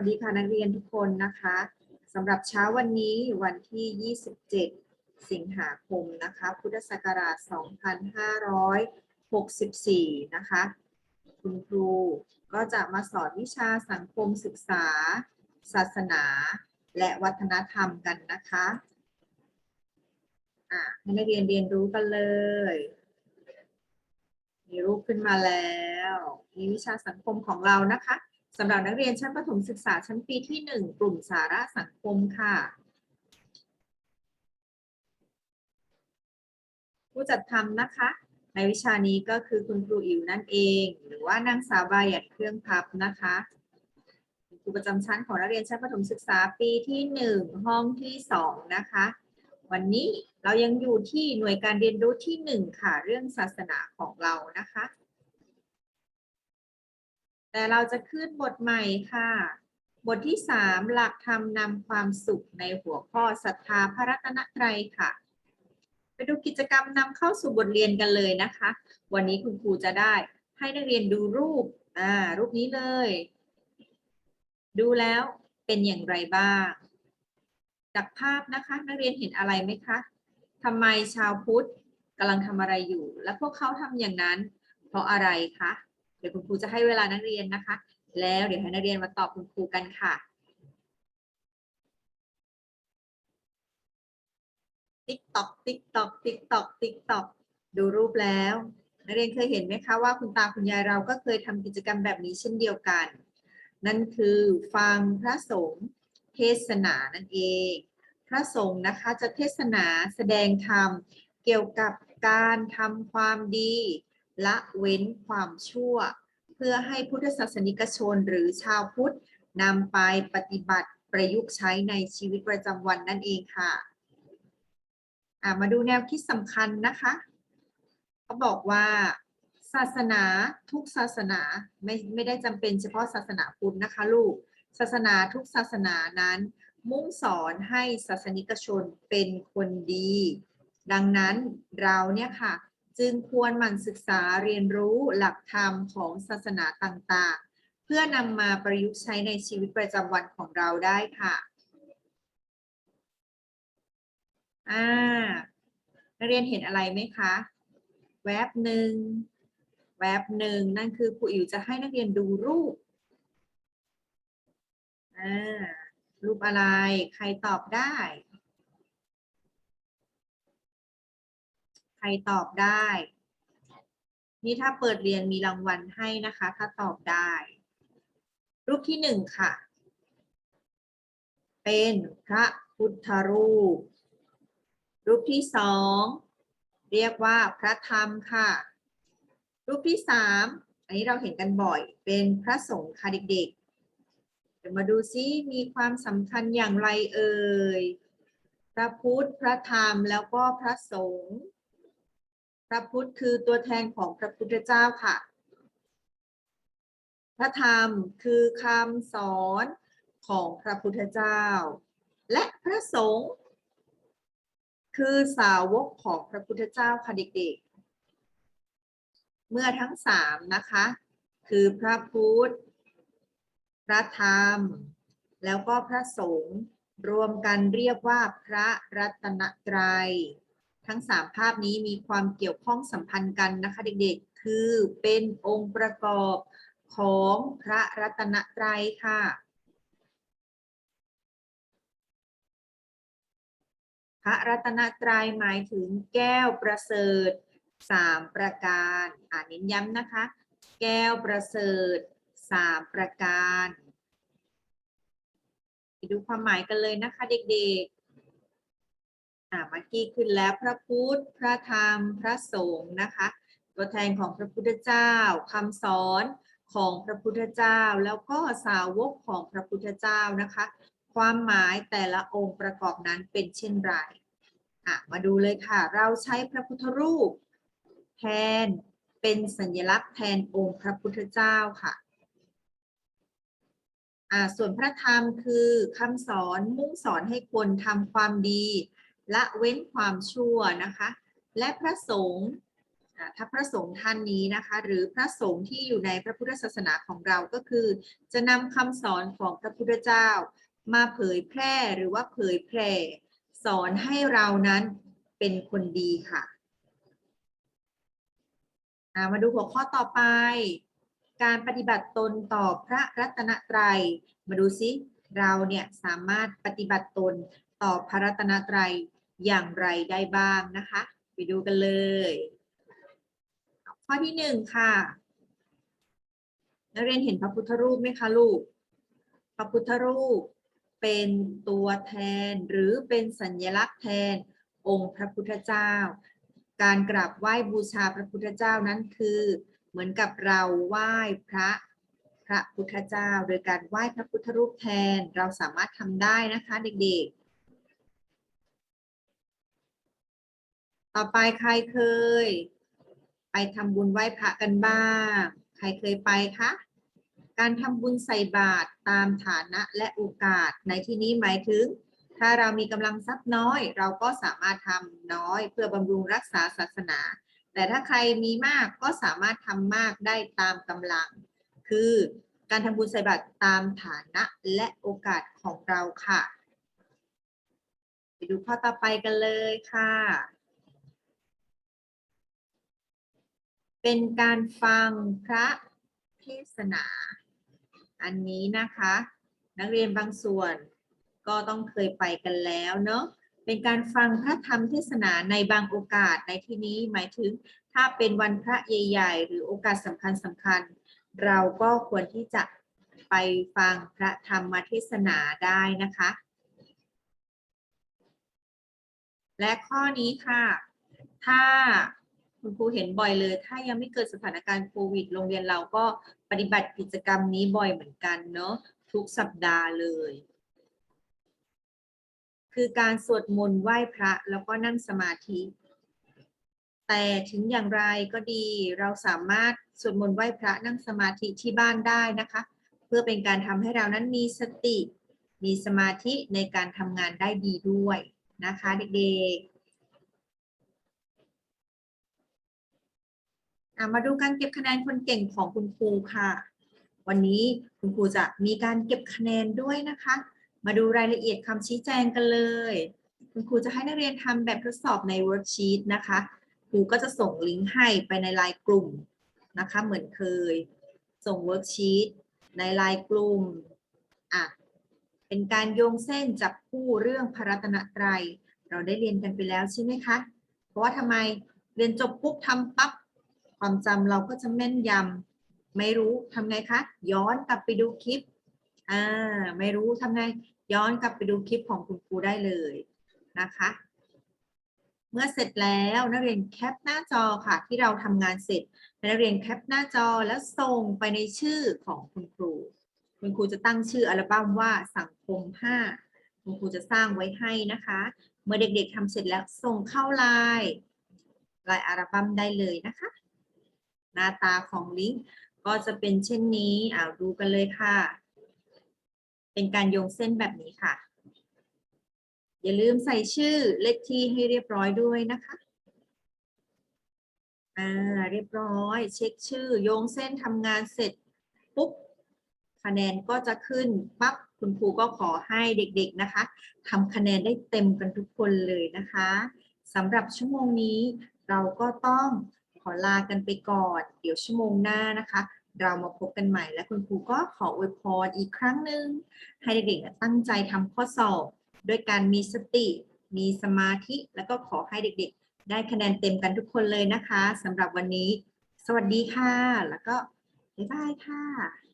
วัสดีค่ะนักเรียนทุกคนนะคะสำหรับเช้าวันนี้วันที่ 27 สิงหาคมนะคะ พุทธศักราช 2564 นะคะ คุณครูก็จะมาสอนวิชาสังคมศึกษา ศาสนา และวัฒนธรรมกันนะคะอะให้นักเรียนเรียนรู้กันเลย มีรูปขึ้นมาแล้ว มีวิชาสังคมของเรานะคะ สำหรับนักเรียนชั้นประถมศึกษาชั้นปีที่ 1 กลุ่มสาระสังคมค่ะ ผู้จัดทำนะคะ ในวิชานี้ก็คือคุณครูอิ๋วนั่นเอง หรือว่านางสาวบายัดเครื่องพับนะคะคุณครูประจำชั้นของนักเรียนชั้นประถมศึกษาปีที่ 1 ห้องที่ 2 นะคะ วันนี้เรายังอยู่ที่หน่วยการเรียนรู้ที่ 1 ค่ะ เรื่องศาสนาของเรานะคะ แต่เราจะขึ้นบทใหม่ค่ะ บทที่ 3 หลักธรรมนำความสุขในหัวข้อศรัทธาพระรัตนตรัยค่ะ ไปดูกิจกรรมนำเข้าสู่บทเรียนกันเลยนะคะ วันนี้คุณครูจะได้ให้นักเรียนดูรูปอ่ารูปนี้เลย ดูแล้วเป็นอย่างไรบ้าง จากภาพนะคะ นักเรียนเห็นอะไรไหมคะทำไมชาวพุทธกำลังทำอะไรอยู่ และพวกเขาทำอย่างนั้น เพราะอะไรคะ เดี๋ยวคุณครูจะให้เวลานักเรียนนะคะ แล้วเดี๋ยวให้นักเรียนมาตอบคุณครูกันค่ะติ๊กตอกติ๊กตอกติ๊กตอกติ๊กตอกดูรูปแล้ว นักเรียนเคยเห็นไหมคะว่าคุณตาคุณยายเราก็เคยทำกิจกรรมแบบนี้เช่นเดียวกัน นั่นคือฟังพระสงฆ์เทศนานั่นเอง พระสงฆ์นะคะจะเทศนาแสดงธรรมเกี่ยวกับการทำความดี ละเว้นความชั่ว เพื่อให้พุทธศาสนิกชนหรือชาวพุทธนำไปปฏิบัติประยุกต์ใช้ในชีวิตประจำวันนั่นเองค่ะะมาดูแนวคิดสำคัญนะคะเขาบอกว่าศาสนาทุกศาสนาไม่ไม่ได้จำเป็นเฉพาะศาสนาพุทธนะคะลูก ศาสนาทุกศาสนานั้น มุ่งสอนให้ศาสนิกชนเป็นคนดี ดังนั้นเราเนี่ยค่ะ จึงควรหมั่นศึกษาเรียนรู้หลักธรรมของศาสนาต่างๆ เพื่อนำมาประยุกต์ใช้ในชีวิตประจำวันของเราได้ค่ะอ่านักเรียนเห็นอะไรไหมคะ แวบหนึ่ง แวบหนึ่งนั่นคือครูอิ๋วจะให้นักเรียนดูรูปอ่ารูปอะไร ใครตอบได้ ใครตอบได้ นี่ถ้าเปิดเรียนมีรางวัลให้นะคะ ถ้าตอบได้ รูปที่หนึ่งค่ะ เป็นพระพุทธรูป รูปที่สองเรียกว่าพระธรรมค่ะ รูปที่สามอันนี้เราเห็นกันบ่อยเป็นพระสงฆ์ค่ะเด็กๆเดี๋ยวมาดูซิมีความสำคัญอย่างไรเอ่ยพระพุทธ พระธรรม แล้วก็พระสงฆ์ พระพุทธคือตัวแทนของพระพุทธเจ้าค่ะ พระธรรมคือคำสอนของพระพุทธเจ้า และพระสงฆ์คือสาวกของพระพุทธเจ้าค่ะเด็กๆ เมื่อทั้งสามนะคะ คือพระพุทธ พระธรรม แล้วก็พระสงฆ์รวมกันเรียกว่าพระรัตนตรัย ทั้งสามภาพนี้มีความเกี่ยวข้องสัมพันธ์กันนะคะเด็กๆ คือเป็นองค์ประกอบของพระรัตนตรัยค่ะพระรัตนตรัยหมายถึงแก้วประเสริฐสามประการอ่านเน้นย้ำนะคะ แก้วประเสริฐสามประการ ไปดูความหมายกันเลยนะคะเด็กๆ อ่าเมื่อกี้ขึ้นแล้วพระพุทธ พระธรรม พระสงฆ์นะคะ ตัวแทนของพระพุทธเจ้าคำสอนของพระพุทธเจ้า แล้วก็สาวกของพระพุทธเจ้านะคะ ความหมายแต่ละองค์ประกอบนั้นเป็นเช่นไรอะมาดูเลยค่ะ เราใช้พระพุทธรูป แทนเป็นสัญลักษณ์แทนองค์พระพุทธเจ้าค่ะอ่าส่วนพระธรรมคือคำสอนมุ่งสอนให้คนทำความดี ละเว้นความชั่วนะคะ และพระสงฆ์ถ้าพระสงฆ์ท่านนี้นะคะ หรือพระสงฆ์ที่อยู่ในพระพุทธศาสนาของเราก็คือ จะนำคำสอนของพระพุทธเจ้า มาเผยแพร่หรือว่าเผยแพร่สอนให้เรานั้นเป็นคนดีค่ะมาดูหัวข้อต่อไป การปฏิบัติตนต่อพระรัตนตรัย มาดูซิเราเนี่ยสามารถปฏิบัติตนต่อพระรัตนตรัย อย่างไรได้บ้างนะคะ ไปดูกันเลย ข้อที่หนึ่งค่ะ นักเรียนเห็นพระพุทธรูปไหมคะลูก พระพุทธรูปเป็นตัวแทนหรือเป็นสัญลักษณ์แทนองค์พระพุทธเจ้า การกราบไหว้บูชาพระพุทธเจ้านั้นคือ เหมือนกับเราไหว้พระพระพุทธเจ้า โดยการไหว้พระพุทธรูปแทนเราสามารถทำได้นะคะเด็กๆ ต่อไปใครเคย ไปทำบุญไหว้พระกันบ้าง ใครเคยไปคะ การทำบุญใส่บาตรตามฐานะและโอกาส ในที่นี้หมายถึง ถ้าเรามีกำลังทรัพย์น้อย เราก็สามารถทำน้อยเพื่อบำรุงรักษาศาสนา แต่ถ้าใครมีมากก็สามารถทำมากได้ตามกำลัง คือการทำบุญใส่บาตรตามฐานะและโอกาสของเราค่ะไปดูข้อต่อไปกันเลยค่ะ เป็นการฟังพระเทศนา อันนี้นะคะ นักเรียนบางส่วนก็ต้องเคยไปกันแล้วเนาะเป็นการฟังพระธรรมเทศนาในบางโอกาสในที่นี้หมายถึงถ้าเป็นวันพระใหญ่ ๆ หรือโอกาสสำคัญสำคัญ เราก็ควรที่จะไปฟังพระธรรมเทศนาได้นะคะ และข้อนี้ค่ะ ถ้า คุณครูเห็นบ่อยเลย ถ้ายังไม่เกิดสถานการณ์โควิด โรงเรียนเราก็ปฏิบัติกิจกรรมนี้บ่อยเหมือนกันเนาะทุกสัปดาห์เลย คือการสวดมนต์ไหว้พระแล้วก็นั่งสมาธิ แต่ถึงอย่างไรก็ดี เราสามารถสวดมนต์ไหว้พระนั่งสมาธิที่บ้านได้นะคะ เพื่อเป็นการทำให้เรานั้นมีสติ มีสมาธิในการทำงานได้ดีด้วยนะคะ เด็กๆ อะ มาดูการเก็บคะแนนคนเก่งของคุณครูค่ะ วันนี้คุณครูจะมีการเก็บคะแนนด้วยนะคะ มาดูรายละเอียดคำชี้แจงกันเลย คุณครูจะให้นักเรียนทำแบบทดสอบในเวิร์กชีตนะคะ ครูก็จะส่งลิงก์ให้ไปในไลน์กลุ่มนะคะ เหมือนเคย ส่งเวิร์กชีตในไลน์กลุ่มอะเป็นการโยงเส้นจับคู่เรื่องพระรัตนตรัย เราได้เรียนกันไปแล้วใช่ไหมคะ เพราะว่าทำไมเรียนจบปุ๊บทำปั๊บ ความจำเราก็จะแม่นยำไม่รู้ทำไงคะ ย้อนกลับไปดูคลิปอ่าไม่รู้ทำไงย้อนกลับไปดูคลิปของคุณครูได้เลยนะคะ เมื่อเสร็จแล้วนักเรียนแคปหน้าจอค่ะ ที่เราทำงานเสร็จนักเรียนแคปหน้าจอแล้วส่งไปในชื่อของคุณครู คุณครูจะตั้งชื่ออัลบั้มว่าสังคม 5 คุณครูจะสร้างไว้ให้นะคะ เมื่อเด็กๆทำเสร็จแล้วส่งเข้าไลน์ไลน์อัลบั้มได้เลยนะคะ น้าตาของลิงก์ก็จะเป็นเช่นนี้อ่าดูกันเลยค่ะ เป็นการโยงเส้นแบบนี้ค่ะ อย่าลืมใส่ชื่อเลขที่ให้เรียบร้อยด้วยนะคะอ่าเรียบร้อย เช็คชื่อ โยงเส้นทำงานเสร็จปุ๊บคะแนนก็จะขึ้นปั๊บคุณครูก็ขอให้เด็กๆนะคะทำคะแนนได้เต็มกันทุกคนเลยนะคะสำหรับชั่วโมงนี้เราก็ต้อง อลากันไปก่อน เดี๋ยวชั่วโมงหน้านะคะ เรามาพบกันใหม่และคุณครูก็ขออวยพรอีกครั้งหนึ่งให้เด็กๆตั้งใจทำข้อสอบด้วยการมีสติ มีสมาธิ แล้วก็ขอให้เด็กๆ ได้คะแนนเต็มกันทุกคนเลยนะคะสำหรับวันนี้ สวัสดีค่ะ แล้วก็บ๊ายบายค่ะ